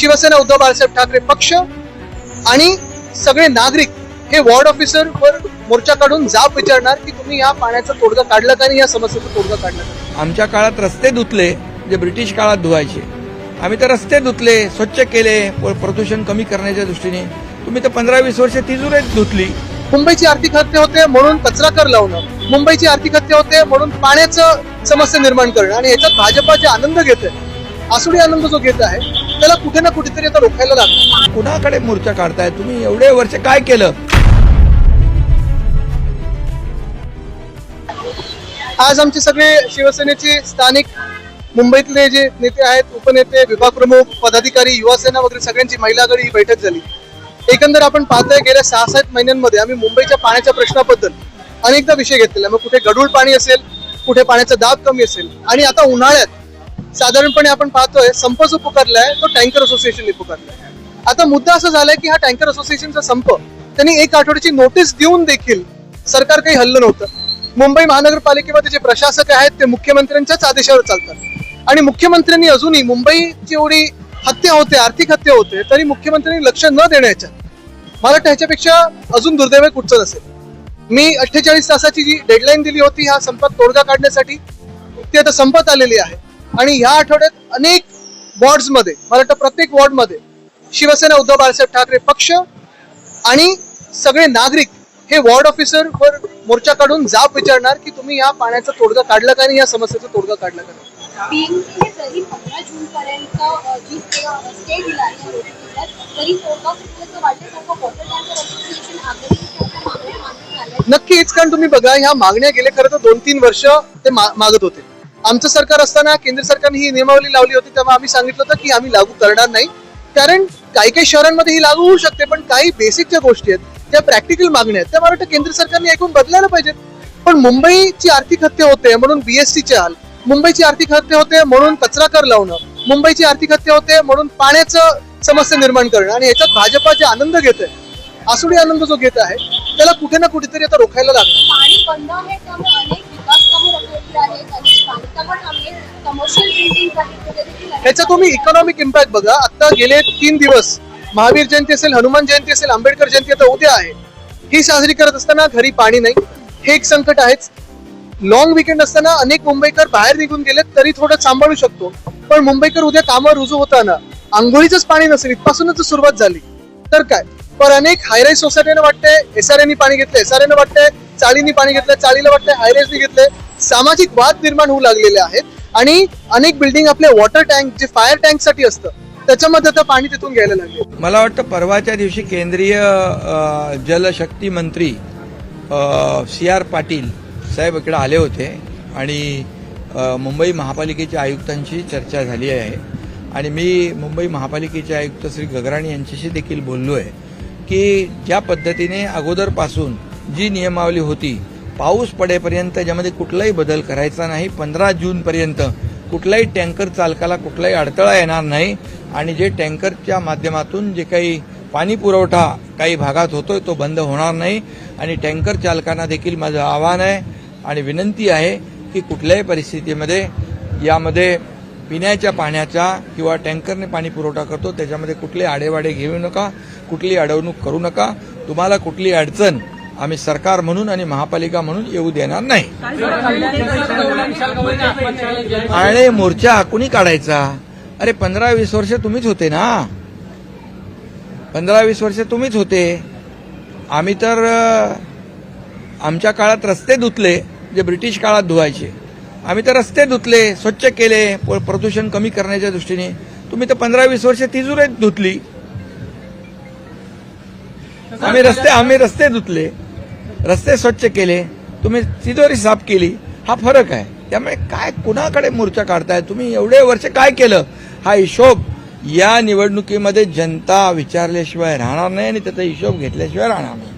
शिवसेना उद्धव बाळासाहेब ठाकरे पक्ष आणि सगळे नागरिक हे वॉर्ड ऑफिसर वर मोर्चा काढून जाब विचारणार की तुम्ही या पाण्याचं तोडगा काढलं का नाही या समस्येचं तोडगा काढलं का आमच्या काळात रस्ते धुतले जे ब्रिटिश काळात धुवायचे. आम्ही तर रस्ते धुतले स्वच्छ केले प्रदूषण कमी करण्याच्या दृष्टीने. तुम्ही तर पंधरा वीस वर्ष तिजोरीच धुतली. मुंबईची आर्थिक हत्या होते म्हणून कचरा कर लावणं मुंबईची आर्थिक हत्या होते म्हणून पाण्याचं समस्या निर्माण करणं आणि याच्यात भाजपा जे आनंद घेत आहे आसुडी आनंद जो घेत आहे त्याला कुठे ना कुठेतरी आता रोखायला लागणार. कुणाकडे मोर्चा काढताय? तुम्ही एवढे वर्ष काय केलं? आज आमचे सगळे शिवसेनेचे स्थानिक मुंबईतले जे नेते आहेत उपनेते विभाग प्रमुख पदाधिकारी युवा सेना वगैरे सगळ्यांची महिला आघाडी ही बैठक झाली. एकंदर आपण पाहतोय गेल्या सहा सात महिन्यांमध्ये आम्ही मुंबईच्या पाण्याच्या प्रश्नाबद्दल अनेकदा विषय घेतलेला मग कुठे गढूळ पाणी असेल कुठे पाण्याचा दाब कमी असेल आणि आता उन्हाळ्यात साधारणपणे आपण पाहतोय संप जो पुकारलाय तो टँकर असोसिएशनने पुकारलाय. आता मुद्दा असा झालाय की हा टँकर असोसिएशनचा संप त्यांनी एक आठवड्याची नोटीस देऊन देखील सरकार काही हल्लं नव्हतं. मुंबई महानगरपालिकेमध्ये जे प्रशासक आहेत ते मुख्यमंत्र्यांच्याच आदेशावर चालतात. आणि मुख्यमंत्र्यांनी अजूनही मुंबईची एवढी हत्या होते आर्थिक हत्या होते तरी मुख्यमंत्र्यांनी लक्ष न देण्याच्या मला वाटतं ह्याच्यापेक्षा अजून दुर्दैव कुठचं नसेल. मी अठ्ठेचाळीस तासाची जी डेडलाईन दिली होती ह्या संपात तोडगा काढण्यासाठी ती आता संपत आलेली आहे. आणि ह्या आठवड्यात अनेक वॉर्ड्समध्ये मला वाटतं प्रत्येक वॉर्डमध्ये शिवसेना उद्धव बाळासाहेब ठाकरे पक्ष आणि सगळे नागरिक हे वॉर्ड ऑफिसर वर मोर्चा काढून जाब विचारणार की तुम्ही या पाण्याचा तोडगा काढला का नाही या समस्येचा तोडगा काढला का नक्कीच कारण तुम्ही बघा ह्या मागण्या गेले खरं तर दोन तीन वर्ष ते मागत होते. आमचं सरकार असताना केंद्र सरकारने ही नियमावली लावली होती तेव्हा आम्ही सांगितलं होतं की आम्ही लागू करणार नाही. कारण काही काही शहरांमध्ये ही लागू होऊ शकते पण काही बेसिक ज्या गोष्टी आहेत त्या प्रॅक्टिकल मागण्या आहेत. त्या मला वाटतं केंद्र सरकारने ऐकून बदलायला पाहिजेत. पण मुंबईची आर्थिक हत्या होते म्हणून बीएससीचे हाल. मुंबईची आर्थिक हत्या होते म्हणून कचरा कर लावणं. मुंबईची आर्थिक हत्या होते म्हणून पाण्याचं समस्या निर्माण करणं. आणि याच्यात भाजपा जे आनंद घेत आहे आसुडी आनंद जो घेत आहे त्याला कुठे ना कुठेतरी आता रोखायला लागणार. ह्याचा तुम्ही इकॉनॉमिक इम्पॅक्ट बघा. आता गेले तीन दिवस महावीर जयंती असेल हनुमान जयंती असेल आंबेडकर जयंती आता उद्या आहे. ही साजरी करत असताना घरी पाणी नाही. हे एक संकट आहेच. लॉंग विकेंड असताना अनेक मुंबईकर बाहेर निघून गेलेत तरी थोडं सांभाळू शकतो. पण मुंबईकर उद्या कामावर रुजू होताना आंघोळीचंच पाणी नसेल इथपासूनच सुरुवात झाली. तर काय? पण अनेक हायराईज सोसायटीने वाटतंय एसआरएनी पाणी घेतलं एसआरएने वाटतंय चाळींनी पाणी घेतलं चाळीला वाटलं हायरेजनी घेतलंय सामाजिक वाद निर्माण होऊ लागलेले आहेत आणि अनेक बिल्डिंग आपले वॉटर टँक जे फायर टँकसाठी असतं त्याच्यामध्ये तर पाणी तिथून घ्यायला लागले. मला वाटतं परवाच्या दिवशी केंद्रीय जलशक्ती मंत्री सी आर पाटील साहेब इकडे आले होते आणि मुंबई महापालिकेच्या आयुक्तांशी चर्चा झाली आहे. आणि मी मुंबई महापालिकेचे आयुक्त श्री गगराणी यांच्याशी देखील बोललो आहे की ज्या पद्धतीने अगोदरपासून जी नियमावली होती पाऊस पडेपर्यंत त्याच्यामध्ये कुठलाही बदल करायचा नाही पंधरा जूनपर्यंत कुठलाही टँकर चालकाला कुठलाही अडथळा येणार नाही आणि जे टँकरच्या माध्यमातून जे काही पाणी पुरवठा काही भागात होतोय तो बंद होणार नाही आणि टँकर चालकांना देखील माझं आव्हान आहे आणि विनंती आहे की कुठल्याही परिस्थितीमध्ये यामध्ये पिण्याच्या पाण्याचा किंवा टँकरने पाणी पुरवठा करतो त्याच्यामध्ये कुठले आडेवाडे घेऊ नका कुठली अडवणूक करू नका. तुम्हाला कुठली अडचण आम्ही सरकार म्हणून आणि महापालिका म्हणून येऊ देणार नाही. आणि मोर्चा कुणी काढायचा? अरे पंधरा वीस वर्ष तुम्हीच होते ना. पंधरा वीस वर्ष तुम्हीच होते. आम्ही तर आमच्या काळात रस्ते धुतले जे ब्रिटिश काळात धुवायचे. आम्ही तर रस्ते धुतले स्वच्छ केले प्रदूषण कमी करण्याच्या दृष्टीने. तुम्ही तर पंधरा वीस वर्ष तिजोरीच धुतली. आम्ही रस्ते आम्ही रस्ते धुतले. रस्ते स्वच्छ केले तुम्ही तिजोरी साफ केली हा फरक आहे. त्यामुळे काय कुणाकडे मोर्चा काढताय? तुम्ही एवढे वर्ष काय केलं? हा हिशोब या निवडणुकीमध्ये जनता विचारल्याशिवाय राहणार नाही आणि त्याचा हिशोब घेतल्याशिवाय राहणार नाही.